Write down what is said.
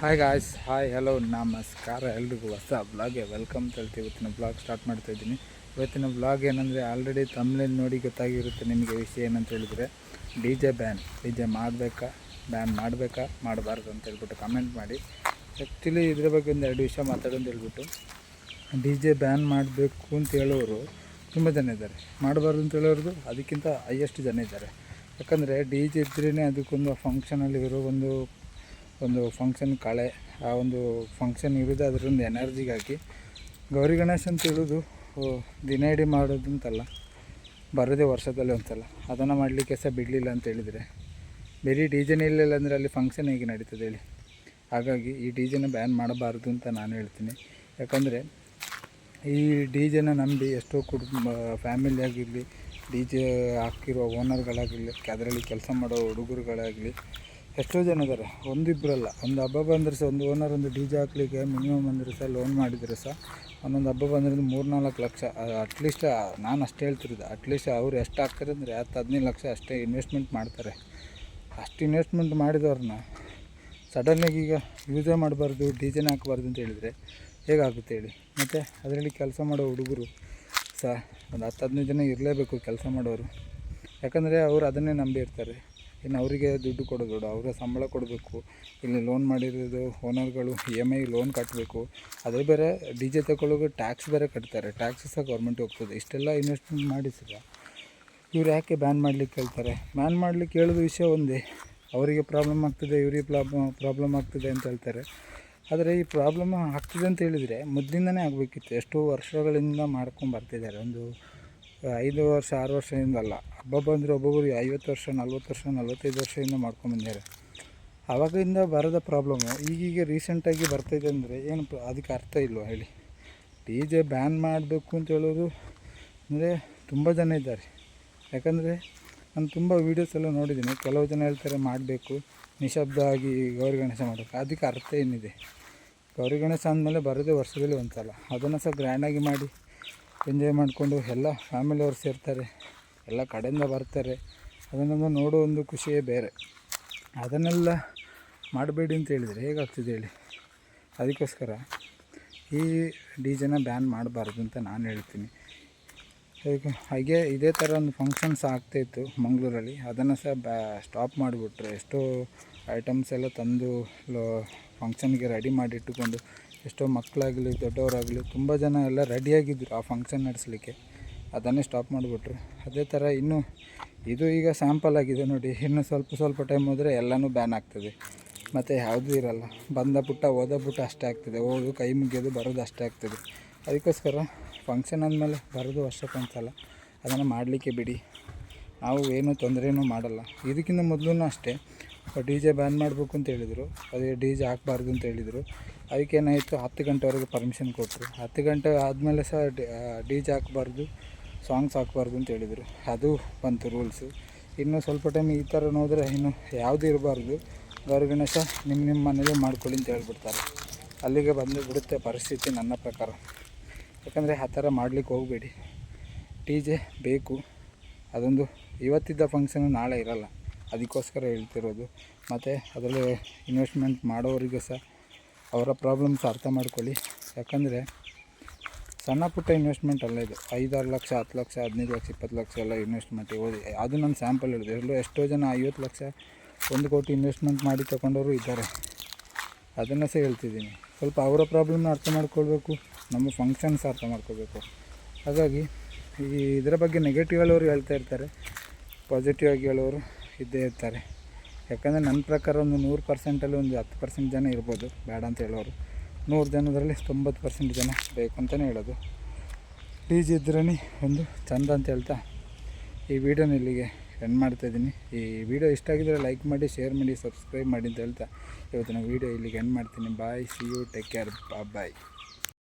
Hi guys hi hello ನಮಸ್ಕಾರ ಎಲ್ರಿಗೂ ಹೊಸ ಬ್ಲಾಗೆ ವೆಲ್ಕಮ್ ಹೇಳ್ತೀವಿ. ಇವತ್ತಿನ ಬ್ಲಾಗ್ ಸ್ಟಾರ್ಟ್ ಮಾಡ್ತಾ ಇದ್ದೀನಿ. ಇವತ್ತಿನ ಬ್ಲಾಗ್ ಏನಂದರೆ ಆಲ್ರೆಡಿ ತಮಿಳಲ್ಲಿ ನೋಡಿ ಗೊತ್ತಾಗಿರುತ್ತೆ ನಿಮಗೆ ವಿಷಯ ಏನಂತ ಹೇಳಿದರೆ. D J ban D J ಮಾಡಬೇಕಾ ಬ್ಯಾನ್ ಮಾಡಬೇಕಾ, ಮಾಡಬಾರ್ದು ಅಂತ ಹೇಳ್ಬಿಟ್ಟು ಕಮೆಂಟ್ ಮಾಡಿ. ಆ್ಯಕ್ಚುಲಿ ಇದ್ರ ಬಗ್ಗೆ ಒಂದು ಎರಡು ವಿಷಯ ಮಾತಾಡೋದು ಹೇಳ್ಬಿಟ್ಟು. ಡಿ ಜೆ ಬ್ಯಾನ್ ಮಾಡಬೇಕು ಅಂತ ಹೇಳೋರು ತುಂಬ ಜನ ಇದ್ದಾರೆ. ಮಾಡಬಾರ್ದು ಅಂತ ಹೇಳೋರ್ದು ಅದಕ್ಕಿಂತ ಹೈಯೆಸ್ಟ್ ಜನ ಇದ್ದಾರೆ. ಯಾಕಂದರೆ ಡಿ ಜೆ ಇದ್ರೇ ಅದಕ್ಕೊಂದು ಫಂಕ್ಷನಲ್ಲಿ ಇರೋ ಒಂದು ಒಂದು ಫಂಕ್ಷನ್ ಕಳೆ, ಆ ಒಂದು ಫಂಕ್ಷನ್ ಇರೋದು ಎನರ್ಜಿಗೆ ಹಾಕಿ. ಗೌರಿ ಗಣೇಶ ಅಂತ ಹೇಳೋದು ದಿನ ಇಡೀ ಮಾಡೋದಂತಲ್ಲ ಬರೋದೇ ವರ್ಷದಲ್ಲಿ ಒಂದ್ಸಲ. ಅದನ್ನು ಮಾಡಲಿಕ್ಕೆ ಸಹ ಬಿಡಲಿಲ್ಲ ಅಂತ ಹೇಳಿದರೆ. ಬರೀ ಡಿ ಜೆನೇ ಇರಲಿಲ್ಲ ಅಂದರೆ ಅಲ್ಲಿ ಫಂಕ್ಷನ್ ಹೇಗೆ ನಡೀತದೆ ಹೇಳಿ. ಹಾಗಾಗಿ ಈ ಡಿ ಜೆನ ಬ್ಯಾನ್ ಮಾಡಬಾರ್ದು ಅಂತ ನಾನು ಹೇಳ್ತೀನಿ. ಯಾಕಂದರೆ, ಈ ಡಿ ಜೆನ ನಂಬಿ ಎಷ್ಟೋ ಕುಟುಂಬ ಫ್ಯಾಮಿಲಿ ಆಗಿರಲಿ ಡಿ ಜೆ ಹಾಕಿರೋ ಓನರ್ಗಳಾಗಿರಲಿ ಅದರಲ್ಲಿ ಕೆಲಸ ಮಾಡೋ ಹುಡುಗರುಗಳಾಗಲಿ ಎಷ್ಟೋ ಜನ ಇದ್ದಾರೆ ಒಂದಿಬ್ಬರಲ್ಲ ಒಂದು ಹಬ್ಬ ಬಂದರೆ ಸಹ, ಒಂದು ಓನರ್ ಒಂದು ಡಿ ಜೆ ಹಾಕ್ಲಿಕ್ಕೆ ಮಿನಿಮಮ್ ಅಂದರೆ ಸಹ ಲೋನ್ ಮಾಡಿದರೆ ಸಹ ಒಂದೊಂದು ಹಬ್ಬ ಬಂದರೆ ಮೂರು ನಾಲ್ಕು ಲಕ್ಷ. ಅಟ್ಲೀಸ್ಟ್ ನಾನು ಅಷ್ಟೇ ಹೇಳ್ತಿರೋದು. ಅಟ್ಲೀಸ್ಟ್ ಅವ್ರು ಎಷ್ಟು ಹಾಕ್ತಾರೆ ಅಂದರೆ ಹತ್ತು ಹದಿನೈದು ಲಕ್ಷ ಅಷ್ಟೇ ಇನ್ವೆಸ್ಟ್ಮೆಂಟ್ ಮಾಡ್ತಾರೆ. ಅಷ್ಟು ಇನ್ವೆಸ್ಟ್ಮೆಂಟ್ ಮಾಡಿದವ್ರನ್ನ ಸಡನ್ನಾಗಿ ಈಗ ಯೂಸೇ ಮಾಡಬಾರ್ದು ಡಿ ಜೆನೇ ಹಾಕಬಾರ್ದು ಅಂತ ಹೇಳಿದರೆ ಹೇಗಾಗುತ್ತೆ ಹೇಳಿ? ಮತ್ತು ಅದರಲ್ಲಿ ಕೆಲಸ ಮಾಡೋ ಹುಡುಗರು ಸಹ ಒಂದು ಹತ್ತು ಹದಿನೈದು ಜನ ಇರಲೇಬೇಕು ಕೆಲಸ ಮಾಡೋರು. ಯಾಕಂದರೆ ಅವರು ಅದನ್ನೇ ನಂಬಿ ಇರ್ತಾರೆ ಇನ್ನು ಅವರಿಗೆ ದುಡ್ಡು ಕೊಡೋದು ಅವರ ಸಂಬಳ ಕೊಡಬೇಕು. ಇಲ್ಲಿ ಲೋನ್ ಮಾಡಿರೋದು ಓನರ್ಗಳು ಇ ಎಂ ಐ ಲೋನ್ ಕಟ್ಟಬೇಕು ಅದೇ ಬೇರೆ ಡಿ ಜೆ ತಗೊಳ್ಳೋಕೆ ಟ್ಯಾಕ್ಸ್ ಬೇರೆ ಕಟ್ತಾರೆ. ಟ್ಯಾಕ್ಸ್ ಸಹ ಗೌರ್ಮೆಂಟ್ ಹೋಗ್ತದೆ. ಇಷ್ಟೆಲ್ಲ ಇನ್ವೆಸ್ಟ್ಮೆಂಟ್ ಮಾಡಿಸಿದ ಇವ್ರು ಯಾಕೆ ಬ್ಯಾನ್ ಮಾಡ್ಲಿಕ್ಕೆ ಹೇಳ್ತಾರೆ? ಬ್ಯಾನ್ ಮಾಡ್ಲಿಕ್ಕೆ ಹೇಳೋದು ವಿಷಯ ಒಂದೇ. ಅವರಿಗೆ ಪ್ರಾಬ್ಲಮ್ ಆಗ್ತದೆ, ಇವರಿಗೆ ಪ್ರಾಬ್ಲಮ್ ಪ್ರಾಬ್ಲಮ್ ಆಗ್ತದೆ ಅಂತ ಹೇಳ್ತಾರೆ. ಆದರೆ ಈ ಪ್ರಾಬ್ಲಮ್ ಆಗ್ತದೆ ಅಂತ ಹೇಳಿದರೆ ಮೊದಲಿಂದನೇ ಆಗಬೇಕಿತ್ತು. ಎಷ್ಟೋ ವರ್ಷಗಳಿಂದ ಮಾಡ್ಕೊಂಡು ಬರ್ತಿದ್ದಾರೆ ಒಂದು ಐದು ವರ್ಷ, ಆರು ವರ್ಷದಿಂದ ಅಲ್ಲ. ಹಬ್ಬ ಬಂದರೆ ಒಬ್ಬೊಬ್ಬರು ಐವತ್ತು ವರ್ಷ, ನಲ್ವತ್ತು ವರ್ಷ, ನಲ್ವತ್ತೈದು ವರ್ಷದಿಂದ ಮಾಡ್ಕೊಂಬಂದಿದ್ದಾರೆ ಆವಾಗಿಂದ ಬರೋದ ಪ್ರಾಬ್ಲಮ್ಮು ಈಗೀಗ ರೀಸೆಂಟಾಗಿ ಬರ್ತಾಯಿದೆ ಅಂದರೆ ಏನು ಅದಕ್ಕೆ ಅರ್ಥ ಇಲ್ವ ಹೇಳಿ? ಡಿ ಜೆ ಬ್ಯಾನ್ ಮಾಡಬೇಕು ಅಂತ ಹೇಳೋದು ಅಂದರೆ ತುಂಬ ಜನ ಇದ್ದಾರೆ. ಯಾಕಂದರೆ ನಾನು ತುಂಬ ವೀಡಿಯೋಸೆಲ್ಲ ನೋಡಿದ್ದೀನಿ. ಕೆಲವು ಜನ ಹೇಳ್ತಾರೆ ಮಾಡಬೇಕು. ನಿಶಬ್ದ ಆಗಿ ಗೌರಿ ಗಣೇಶ ಮಾಡಬೇಕು. ಅದಕ್ಕೆ ಅರ್ಥ ಏನಿದೆ? ಗೌರಿ ಗಣೇಶ ಅಂದಮೇಲೆ ಬರೋದೇ ವರ್ಷದಲ್ಲಿ ಒಂದು ಸಲ ಅದನ್ನು ಸಹ ಗ್ರ್ಯಾಂಡಾಗಿ ಮಾಡಿ. ಎಂಜಾಯ್ ಮಾಡಿಕೊಂಡು ಎಲ್ಲ ಫ್ಯಾಮಿಲಿಯವರು ಸೇರ್ತಾರೆ, ಎಲ್ಲ ಕಡೆಯಿಂದ ಬರ್ತಾರೆ. ಅದನ್ನೆಲ್ಲ ನೋಡೋ ಒಂದು ಖುಷಿಯೇ ಬೇರೆ. ಅದನ್ನೆಲ್ಲ ಮಾಡಬೇಡಿ ಅಂತ ಹೇಳಿದರೆ ಹೇಗಾಗ್ತದೆ ಹೇಳಿ? ಅದಕ್ಕೋಸ್ಕರ ಈ ಡಿ ಜೆನ ಬ್ಯಾನ್ ಮಾಡಬಾರ್ದು ಅಂತ ನಾನು ಹೇಳ್ತೀನಿ. ಅದಕ್ಕೆ ಹಾಗೆ ಇದೇ ಥರ ಒಂದು ಫಂಕ್ಷನ್ಸ್ ಆಗ್ತಾಯಿತ್ತು ಮಂಗಳೂರಲ್ಲಿ. ಅದನ್ನು ಸಹ ಬ್ಯಾ ಸ್ಟಾಪ್ ಮಾಡಿಬಿಟ್ರೆ ಎಷ್ಟೋ ಐಟಮ್ಸ್ ಎಲ್ಲ ತಂದು ಫಂಕ್ಷನ್ಗೆ ರೆಡಿ ಮಾಡಿ ಇಟ್ಟುಕೊಂಡು ಎಷ್ಟೋ ಮಕ್ಕಳಾಗಲಿ, ದೊಡ್ಡವರಾಗಲಿ, ತುಂಬ ಜನ ಎಲ್ಲ ರೆಡಿಯಾಗಿದ್ದರು ಆ ಫಂಕ್ಷನ್ ನಡೆಸಲಿಕ್ಕೆ. ಅದನ್ನೇ ಸ್ಟಾಪ್ ಮಾಡಿಬಿಟ್ರು. ಅದೇ ಥರ ಇನ್ನೂ ಇದು ಈಗ ಸ್ಯಾಂಪಲ್ ಆಗಿದೆ ನೋಡಿ. ಇನ್ನು ಸ್ವಲ್ಪ ಸ್ವಲ್ಪ ಟೈಮ್ ಹೋದರೆ ಎಲ್ಲನೂ ಬ್ಯಾನ್ ಆಗ್ತದೆ. ಮತ್ತು ಯಾವುದೂ ಇರಲ್ಲ. ಬಂದ ಪುಟ್ಟ ಓದ ಪುಟ್ಟ ಅಷ್ಟೇ ಆಗ್ತದೆ. ಓದು ಕೈ ಮುಗಿಯೋದು, ಬರೋದು ಅಷ್ಟೇ ಆಗ್ತದೆ. ಅದಕ್ಕೋಸ್ಕರ ಫಂಕ್ಷನ್ ಅಂದಮೇಲೆ ಬರೋದು ವರ್ಷಕ್ಕಂತಲ್ಲ ಅದನ್ನು ಮಾಡಲಿಕ್ಕೆ ಬಿಡಿ. ನಾವು ಏನೂ ತೊಂದರೆನೂ ಮಾಡಲ್ಲ. ಇದಕ್ಕಿಂತ ಮೊದಲು ಅಷ್ಟೇ. ಡಿ ಜೆ ಬ್ಯಾನ್ ಮಾಡಬೇಕು ಅಂತ ಹೇಳಿದರು. ಅದೇ ಡಿ ಜೆ ಹಾಕ್ಬಾರ್ದು ಅಂತ ಹೇಳಿದರು. ಅದಕ್ಕೇನಾಯಿತು ಹತ್ತು ಗಂಟೆವರೆಗೆ ಪರ್ಮಿಷನ್ ಕೊಟ್ಟರು ಹತ್ತು ಗಂಟೆ ಆದಮೇಲೆ ಸಹ ಡಿ ಜೆ ಹಾಕಬಾರ್ದು ಸಾಂಗ್ಸ್ ಹಾಕ್ಬಾರ್ದು ಅಂತ ಹೇಳಿದರು. ಅದು ಬಂತು ರೂಲ್ಸು ಇನ್ನು ಸ್ವಲ್ಪ ಟೈಮ್ ಈ ಥರ ನೋಡಿದ್ರೆ ಇನ್ನು ಯಾವುದೂ ಇರಬಾರ್ದು. ಗೌರಿ ಗಣೇಶ ನಿಮ್ಮ ನಿಮ್ಮ ಮನೇಲಿ ಮಾಡ್ಕೊಳ್ಳಿ ಅಂತ ಹೇಳ್ಬಿಡ್ತಾರೆ. ಅಲ್ಲಿಗೆ ಬಂದು ಬಿಡುತ್ತೆ ಪರಿಸ್ಥಿತಿ ನನ್ನ ಪ್ರಕಾರ. ಯಾಕಂದರೆ ಆ ಥರ ಮಾಡಲಿಕ್ಕೆ ಹೋಗಬೇಡಿ. ಡಿ ಜೆ ಬೇಕು. ಅದೊಂದು ಇವತ್ತಿದ್ದ ಫಂಕ್ಷನ್ ನಾಳೆ ಇರಲ್ಲ. ಅದಕ್ಕೋಸ್ಕರ ಹೇಳ್ತಿರೋದು. ಮತ್ತು ಅದರಲ್ಲಿ ಇನ್ವೆಸ್ಟ್ಮೆಂಟ್ ಮಾಡೋರಿಗೂ ಸಹ ಅವರ ಪ್ರಾಬ್ಲಮ್ಸ್ ಅರ್ಥ ಮಾಡ್ಕೊಳ್ಳಿ. ಯಾಕಂದರೆ ಸಣ್ಣ ಪುಟ್ಟ ಇನ್ವೆಸ್ಟ್ಮೆಂಟ್ ಅಲ್ಲ ಇದು. ಐದಾರು ಲಕ್ಷ, ಹತ್ತು ಲಕ್ಷ, ಹದಿನೈದು ಲಕ್ಷ, ಇಪ್ಪತ್ತು ಲಕ್ಷ ಎಲ್ಲ ಇನ್ವೆಸ್ಟ್ಮೆಂಟ್ ಓದಿ ಅದು ನಾನು ಸ್ಯಾಂಪಲ್ ಹೇಳಿದೆ ಎಲ್ಲೋ ಎಷ್ಟೋ ಜನ ಐವತ್ತು ಲಕ್ಷ, ಒಂದು ಕೋಟಿ ಇನ್ವೆಸ್ಟ್ಮೆಂಟ್ ಮಾಡಿ ತಗೊಂಡವರು ಇದ್ದಾರೆ. ಅದನ್ನು ಸಹ ಹೇಳ್ತಿದ್ದೀನಿ. ಸ್ವಲ್ಪ ಅವರ ಪ್ರಾಬ್ಲಮ್ನ ಅರ್ಥ ಮಾಡ್ಕೊಳ್ಬೇಕು. ನಮ್ಮ ಫಂಕ್ಷನ್ಸ್ ಅರ್ಥ ಮಾಡ್ಕೋಬೇಕು ಹಾಗಾಗಿ ಈ ಇದರ ಬಗ್ಗೆ ನೆಗೆಟಿವ್ ಹೇಳೋರು ಹೇಳ್ತಾ ಇರ್ತಾರೆ. ಪಾಸಿಟಿವ್ ಆಗಿ ಹೇಳೋರು. ಇದ್ದೇ ಇರ್ತಾರೆ. ಯಾಕಂದರೆ ನನ್ನ ಪ್ರಕಾರ ಒಂದು ನೂರು ಪರ್ಸೆಂಟಲ್ಲಿ ಒಂದು ಹತ್ತು ಪರ್ಸೆಂಟ್ ಜನ ಇರ್ಬೋದು. ಬೇಡ ಅಂತ ಹೇಳೋರು. ನೂರು ಜನದಲ್ಲಿ ತೊಂಬತ್ತು ಪರ್ಸೆಂಟ್ ಜನ ಬೇಕು ಅಂತಲೇ ಹೇಳೋದು. ಜಿ ಇದ್ರೇ ಒಂದು ಚಂದ ಅಂತ ಹೇಳ್ತಾ ಈ ವಿಡಿಯೋನ ಇಲ್ಲಿಗೆ ಎಂಡ್ ಮಾಡ್ತಾಯಿದ್ದೀನಿ ಈ ವಿಡಿಯೋ ಇಷ್ಟ ಆಗಿದ್ದರೆ ಲೈಕ್ ಮಾಡಿ ಶೇರ್ ಮಾಡಿ ಸಬ್ಸ್ಕ್ರೈಬ್ ಮಾಡಿ ಅಂತ ಹೇಳ್ತಾ. ಇವತ್ತಿನ ವಿಡಿಯೋ ಇಲ್ಲಿಗೆ ಎಂಡ್ ಮಾಡ್ತೀನಿ. Bye see you take care bye